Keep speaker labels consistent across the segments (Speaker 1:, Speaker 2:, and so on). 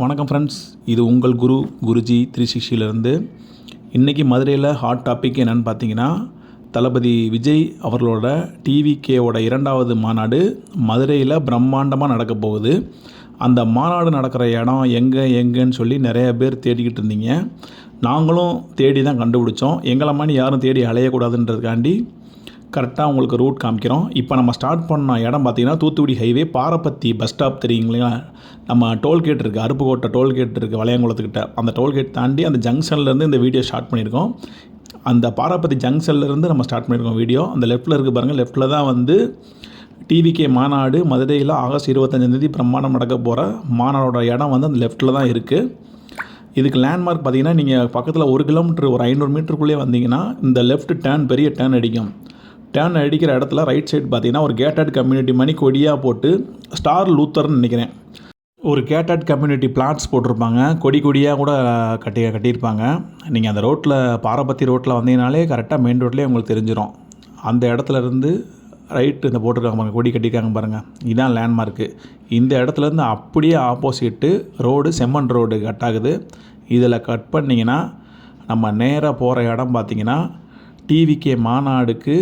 Speaker 1: வணக்கம் ஃப்ரெண்ட்ஸ் இது உங்கள் குரு குருஜி த்ரீ சிக்ஸ்டிலேருந்து இன்றைக்கி மதுரையில் ஹாட் டாபிக் என்னென்னு பார்த்தீங்கன்னா தளபதி விஜய் அவர்களோட டிவிகேவோட இரண்டாவது மாநாடு மதுரையில் பிரம்மாண்டமாக நடக்க போகுது. அந்த மாநாடு நடக்கிற இடம் எங்கே எங்கேன்னு சொல்லி நிறைய பேர் தேடிக்கிட்டு இருந்தீங்க. நாங்களும் தேடி தான் கண்டுபிடிச்சோம். எங்களை மாதிரி யாரும் தேடி அலையக்கூடாதுன்றதுக்காண்டி கரெக்டாக உங்களுக்கு ரூட் காமிக்கிறோம். இப்போ நம்ம ஸ்டார்ட் பண்ண இடம் பார்த்தீங்கன்னா தூத்துக்குடி ஹைவே பாரப்பத்தி பஸ் ஸ்டாப் தெரியுங்களா நம்ம டோல்கேட் இருக்குது அருப்புக்கோட்டை டோல்கேட் இருக்குது வளையங்குளத்துக்கிட்ட. அந்த டோல்கேட் தாண்டி அந்த ஜங்ஷன்லேருந்து இந்த வீடியோ ஸ்டார்ட் பண்ணியிருக்கோம். அந்த பாரப்பத்தி ஜங்ஷன்லேருந்து நம்ம ஸ்டார்ட் பண்ணியிருக்கோம் வீடியோ அந்த லெஃப்ட்டில் இருக்குது பாருங்கள் லெஃப்ட்டில் தான் வந்து டிவிகே மாநாடு மதுரையில் ஆகஸ்ட் இருபத்தஞ்சாந்தேதி பிரம்மாண்டம் நடக்க போகிற மாநாடோட இடம் வந்து அந்த லெஃப்ட்டில் தான் இருக்குது இதுக்கு லேண்ட்மார்க் பார்த்தீங்கன்னா நீங்கள் பக்கத்தில் ஒரு கிலோமீட்டர் ஒரு ஐநூறு மீட்டருக்குள்ளே வந்தீங்கன்னா இந்த லெஃப்ட் டேர்ன் பெரிய டேர்ன் அடிக்கும். டேர்ன் அடிக்கிற இடத்துல ரைட் சைடு பார்த்தீங்கன்னா ஒரு கேட்டட் கம்யூனிட்டி மணி கொடியாக போட்டு ஸ்டார் லூத்தர்னு நினைக்கிறேன். ஒரு கேட்டட் கம்யூனிட்டி பிளாட்ஸ் போட்டிருப்பாங்க. கொடி கொடியாக கூட கட்டி கட்டியிருப்பாங்க. நீங்கள் அந்த ரோட்டில் பாரபத்தி ரோட்டில் வந்தீங்கனாலே கரெக்டாக மெயின் ரோட்லேயே உங்களுக்கு தெரிஞ்சிடும் அந்த இடத்துலருந்து ரைட்டு இந்த போட்டிருக்காங்க பாருங்கள் கொடி கட்டியிருக்காங்க பாருங்கள் இதுதான் லேண்ட்மார்க்கு இந்த இடத்துலேருந்து அப்படியே ஆப்போசிட்டு ரோடு செம்மண் ரோடு கட் ஆகுது. இதில் கட் பண்ணிங்கன்னா நம்ம நேராக போகிற இடம் பார்த்தீங்கன்னா டிவிகே மாநாடுக்கு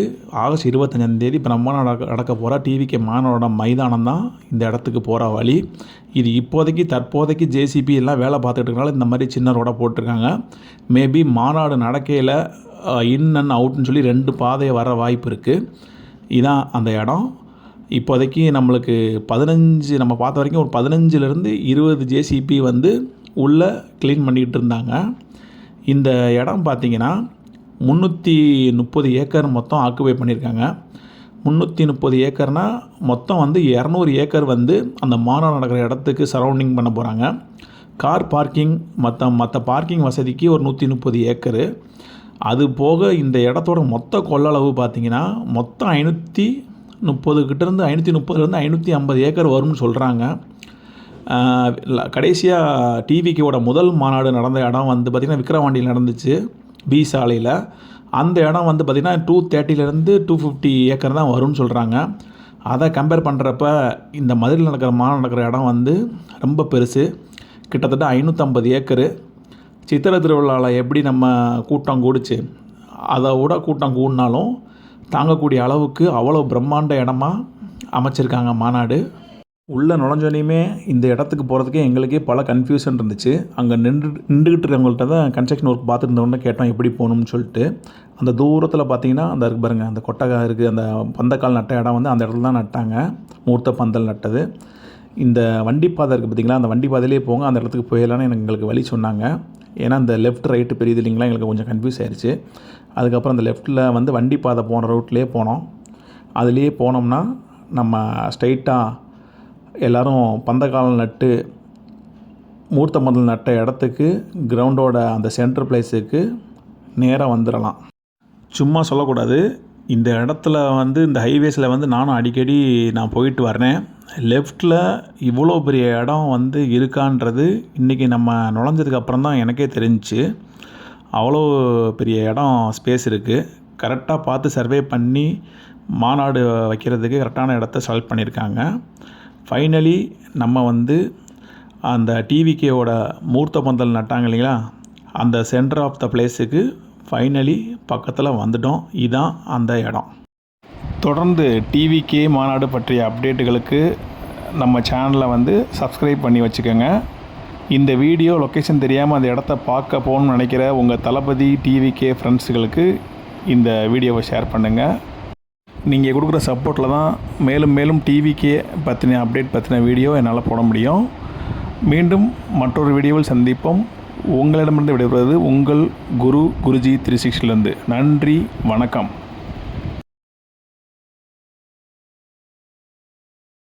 Speaker 1: ஆகஸ்ட் இருபத்தஞ்சாந்தேதி பிரம்மாண்டம் நடக்க நடக்க போகிற டிவிகே மாநாடோட மைதானம் தான் இந்த இடத்துக்கு போகிற வழி. இது இப்போதைக்கு தற்போதைக்கு ஜேசிபி எல்லாம் வேலை பார்த்துட்டு இருக்கனால இந்த மாதிரி சின்ன ரோடாக போட்டிருக்காங்க. மேபி மாநாடு நடக்கையில் இன் அண்ட் அவுட்னு சொல்லி ரெண்டு பாதையை வர வாய்ப்பு இருக்குது இதான் அந்த இடம். இப்போதைக்கு நம்மளுக்கு பதினஞ்சு நம்ம பார்த்த வரைக்கும் ஒரு பதினஞ்சுலேருந்து இருபது ஜேசிபி வந்து உள்ளே க்ளீன் பண்ணிக்கிட்டு இருந்தாங்க. இந்த இடம் பார்த்திங்கன்னா முந்நூற்றி முப்பது ஏக்கர் மொத்தம் ஆக்குபை பண்ணியிருக்காங்க. முந்நூற்றி முப்பது ஏக்கர்னால் மொத்தம் வந்து இரநூறு ஏக்கர் வந்து அந்த மாநாடு நடக்கிற இடத்துக்கு சரௌண்டிங் பண்ண போகிறாங்க கார் பார்க்கிங் மற்ற மற்ற பார்க்கிங் வசதிக்கு ஒரு நூற்றி முப்பது ஏக்கரு. அது போக இந்த இடத்தோட மொத்த கொள்ளளவு பார்த்திங்கன்னா மொத்தம் ஐநூற்றி முப்பது கிட்டேருந்து ஐநூற்றி முப்பதுலேருந்து ஐநூற்றி ஐம்பது ஏக்கர் வரும்னு சொல்கிறாங்க கடைசியாக டிவிக்கோட முதல் மாநாடு நடந்த இடம் வந்து பார்த்திங்கன்னா விக்ரவாண்டியில் நடந்துச்சு. பி சாலையில் அந்த இடம் வந்து பார்த்திங்கன்னா டூ தேர்ட்டிலேருந்து டூ ஃபிஃப்டி ஏக்கர் தான் வரும்னு சொல்கிறாங்க அதை கம்பேர் பண்ணுறப்ப இந்த மதுரையில் நடக்கிற மாநாடு நடக்கிற இடம் வந்து ரொம்ப பெருசு. கிட்டத்தட்ட ஐநூற்றம்பது ஏக்கரு. சித்திரை திருவிழாவில் எப்படி நம்ம கூட்டம் கூடிச்சு அதை விட கூட்டம் கூடினாலும் தாங்கக்கூடிய அளவுக்கு அவ்வளோ பிரம்மாண்ட இடமா அமைச்சிருக்காங்க மாநாடு. உள்ளே நுழைஞ்சோனையுமே இந்த இடத்துக்கு போகிறதுக்கே எங்களுக்கே பல கன்ஃபியூஷன் இருந்துச்சு. அங்கே நின்று நின்றுக்கிட்டு இருக்கவங்கள்ட்ட தான் கன்ஸ்ட்ரக்ஷன் ஒர்க் பார்த்துட்டு இருந்தவொடனே கேட்டோம் எப்படி போகணும்னு சொல்லிட்டு. அந்த தூரத்தில் பார்த்தீங்கன்னா அந்த இருக்கு பாருங்கள் அந்த கொட்டகை இருக்குது அந்த பந்தக்கால் நட்ட இடம் வந்து அந்த இடத்துல தான் நட்டாங்க. மூர்த்த பந்தல் நட்டது. இந்த வண்டி பாதை இருக்குது பார்த்திங்களா அந்த வண்டி பாதையிலே போங்க அந்த இடத்துக்கு போயிடலான்னு எனக்கு எங்களுக்கு வழி சொன்னாங்க. ஏன்னா அந்த லெஃப்ட் ரைட்டு பெரியது இல்லைங்களா எங்களுக்கு கொஞ்சம் கன்ஃபியூஸ் ஆயிடுச்சு அதுக்கப்புறம் அந்த லெஃப்ட்டில் வந்து வண்டி பாதை போன ரூட்லேயே போனோம். அதுலேயே போனோம்னா நம்ம ஸ்ட்ரைட்டாக எல்லோரும் பந்தக்கால் நட்டு மூர்த்த முதல் நட்ட இடத்துக்கு கிரவுண்டோட அந்த சென்டர் பிளேஸுக்கு நேராக வந்துடலாம் சும்மா சொல்லக்கூடாது. இந்த இடத்துல வந்து இந்த ஹைவேஸில் வந்து நானும் அடிக்கடி நான் போயிட்டு வரேன் லெஃப்ட்டில் இவ்வளோ பெரிய இடம் வந்து இருக்கான்றது இன்றைக்கி நம்ம நுழைஞ்சதுக்கு அப்புறம் தான் எனக்கே தெரிஞ்சிச்சு. அவ்வளோ பெரிய இடம் ஸ்பேஸ் இருக்குது கரெக்டாக பார்த்து சர்வே பண்ணி மாநாடு வைக்கிறதுக்கு கரெக்டான இடத்த செலக்ட் பண்ணியிருக்காங்க. ஃபைனலி நம்ம வந்து அந்த டிவிகேவோட மூர்த்த பந்தல் நட்டாங்க இல்லைங்களா? அந்த சென்டர் ஆஃப் த பிளேஸுக்கு ஃபைனலி பக்கத்தில் வந்துட்டோம். இதுதான் அந்த இடம். தொடர்ந்து டிவிகே மாநாடு பற்றிய அப்டேட்டுகளுக்கு நம்ம சேனலை வந்து சப்ஸ்கிரைப் பண்ணி வச்சுக்கோங்க. இந்த வீடியோ லொக்கேஷன் தெரியாமல் அந்த இடத்த பார்க்க போகணும்னு நினைக்கிற உங்கள் தளபதி டிவிகே ஃப்ரெண்ட்ஸுகளுக்கு இந்த வீடியோவை ஷேர் பண்ணுங்கள் நீங்கள் கொடுக்குற சப்போர்ட்டில் தான் மேலும் மேலும் டிவிக்கே பற்றின அப்டேட் பற்றின வீடியோ என்னால் போட முடியும். மீண்டும் மற்றொரு வீடியோவில் சந்திப்போம். உங்களிடமிருந்து விடைபெறுவது உங்கள் குரு குருஜி த்ரீ சிக்ஸ்டிலேருந்து நன்றி வணக்கம்.